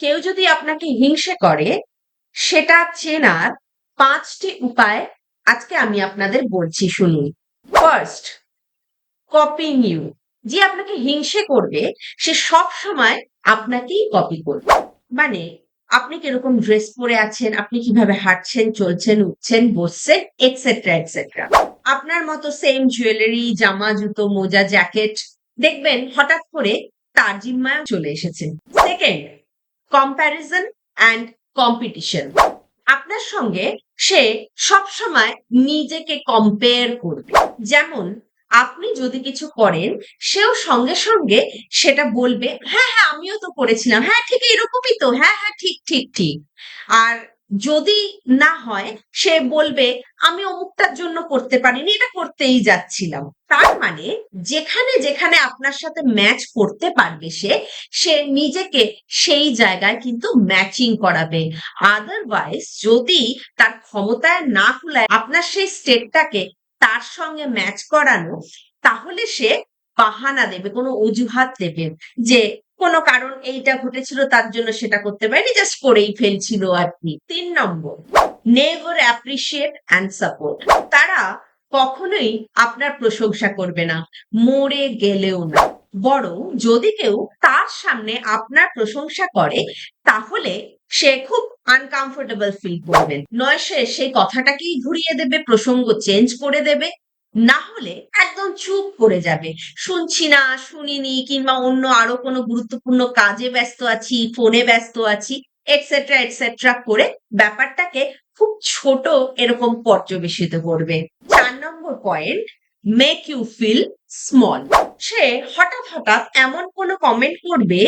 কেউ যদি আপনাকে হিংসে করে, সেটা চেনার পাঁচটি উপায় আজকে আমি আপনাদের বলছি শুনুন। ফার্স্ট কপিং ইউ যে আপনাকে হিংসে করবে, সে সব সময় আপনাকেই কপি করবে। মানে আপনি কীরকম ড্রেস পরে আছেন, আপনি কীভাবে হাঁটছেন, চলছেন, উঠছেন, বসছেন এটসেট্রা এটসেট্রা আপনার মতো সেম জুয়েলারি জামা, জুতো, মোজা জ্যাকেট দেখবেন হঠাৎ করে তার জিম্মায় চলে এসেছেন। সেকেন্ড কম্প্যারিজন অ্যান্ড কম্পিটিশন আপনার সঙ্গে সে সবসময় নিজেকে কম্পেয়ার করবে। যেমন, আপনি যদি কিছু করেন, সেও সঙ্গে সঙ্গে সেটা বলবে হ্যাঁ হ্যাঁ আমিও তো করেছিলাম। হ্যাঁ ঠিক, এরকমই তো। হ্যাঁ হ্যাঁ ঠিক ঠিক ঠিক। আর যদি না হয়, সে বলবে, আমি অমুকটার জন্য করতে পারিনি, এটা করতেই যাচ্ছিলাম। তার মানে যেখানে যেখানে আপনার সাথে ম্যাচ করতে পারবে সে সে নিজেকে সেই জায়গায় কিন্তু ম্যাচিং করাবে। আদারওয়াইজ যদি তার ক্ষমতায় না কুলায়, আপনার সেই স্টেটটাকে তার সঙ্গে ম্যাচ করানো, তাহলে সে বাহানা দেবে, কোনো অজুহাত দেবে যে কোনো কারণ এইটা ঘটেছিল, তার জন্য সেটা করতে পারেনি জাস্ট করেই ফেলছিল কি তিন নম্বর নেভার অ্যাপ্রিসিয়েট অ্যান্ড সাপোর্ট তারা কখনোই আপনার প্রশংসা করবে না, মরে গেলেও না। বরং যদি কেউ তার সামনে আপনার প্রশংসা করে, তাহলে সে খুব আনকমফোর্টেবল ফিল করবেন। নয় সে সেই কথাটাকেই ঘুরিয়ে দেবে, প্রসঙ্গ চেঞ্জ করে দেবে, না হলে একদম চুপ করে যাবে। শুনছি না, শুনিনি, কিংবা অন্য আরও কোনো গুরুত্বপূর্ণ কাজে ব্যস্ত আছি, ফোনে ব্যস্ত আছি এটসেট্রা এটসেট্রা করে ব্যাপারটাকে খুব ছোট এরকম পর্যবেসিত করবে। চার নম্বর point make you feel small সে হঠাৎ হঠাৎ এমন কোনো কমেন্ট করবে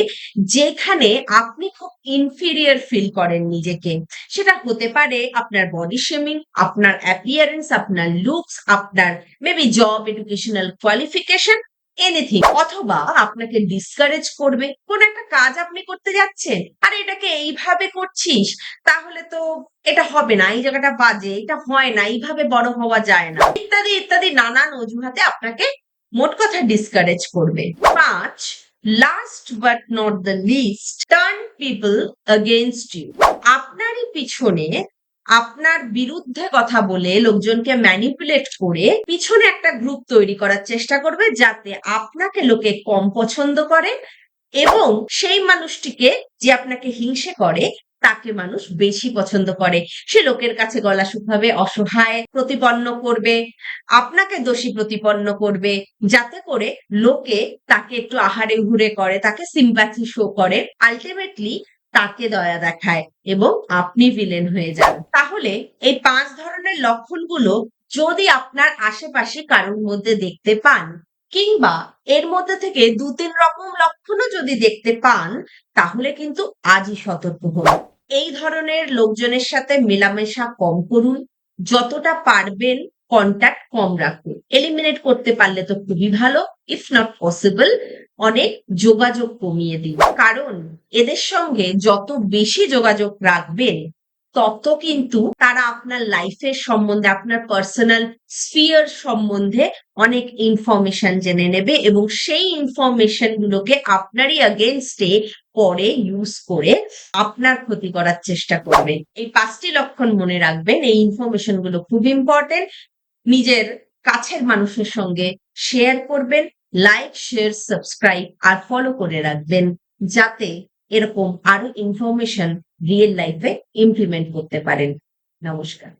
যেখানে আপনি খুব ইনফিরিয়ার ফিল করেন নিজেকে। সেটা হতে পারে আপনার বডি শেমিং আপনার অ্যাপিয়ারেন্স আপনার লুকস আপনার maybe job educational qualification anything অথবা আপনাকে ডিসকারেজ করবে, কোন একটা কাজ আপনি করতে যাচ্ছেন, আর এটাকে এইভাবে করছিস, তাহলে তো এটা হবে না, এই জায়গাটা বাজে, এটা হয় না, এইভাবে বড় হওয়া যায় না। ইত্যাদি ইত্যাদি নানান অজুহাতে আপনাকে মোট কথা ডিসকারেজ করবে। পাঁচ last but not the least turn people against you আপনারই পিছনে আপনার বিরুদ্ধে কথা বলে লোকজনকে ম্যানিপুলেট করে পিছনে একটা গ্রুপ তৈরি করার চেষ্টা করবে যাতে আপনাকে লোকে কম পছন্দ করে এবং সেই মানুষটিকে যে আপনাকে হিংসে করে, তাকে মানুষ বেশি পছন্দ করে। সে লোকের কাছে গলা শুকাবে অসহায় প্রতিপন্ন করবে, আপনাকে দোষী প্রতিপন্ন করবে, যাতে করে লোকে তাকে একটু আহারে ঘুরে করে, তাকে সিম্প্যাথি শো করে। আলটিমেটলি তাকে দয়া দেখায় এবং আপনি ভিলেন হয়ে যান। তাহলে এই পাঁচ ধরনের লক্ষণগুলো যদি আপনার আশেপাশে কারোর মধ্যে দেখতে পান, কিংবা এর মধ্যে থেকে দু তিন রকম লক্ষণও যদি দেখতে পান, তাহলে কিন্তু আজই সতর্ক হন। এই ধরনের লোকজনের সাথে মেলামেশা কম করুন, যতটা পারবেন কন্ট্যাক্ট কম রাখুন। এলিমিনেট করতে পারলে তো খুবই ভালো ইফ নট পসিবল অনেক যোগাযোগ কমিয়ে দিন কারণ এদের সঙ্গে যত বেশি যোগাযোগ রাখবেন তত কিন্তু তারা আপনার লাইফের সম্বন্ধে, আপনার পার্সোনাল স্ফিয়ার সম্বন্ধে অনেক ইনফরমেশন জেনে নেবে এবং সেই ইনফরমেশন গুলোকে আপনারই অগেনস্টে পরে ইউজ করে আপনার ক্ষতি করার চেষ্টা করবে। এই পাঁচটি লক্ষণ মনে রাখবেন, এই ইনফরমেশনগুলো খুব ইম্পর্টেন্ট নিজের কাছের মানুষের সঙ্গে শেয়ার করবেন লাইক শেয়ার সাবস্ক্রাইব আর ফলো করে রাখবেন যাতে এরকম আরও ইনফরমেশন রিয়েল লাইফে ইমপ্লিমেন্ট করতে পারেন। নমস্কার।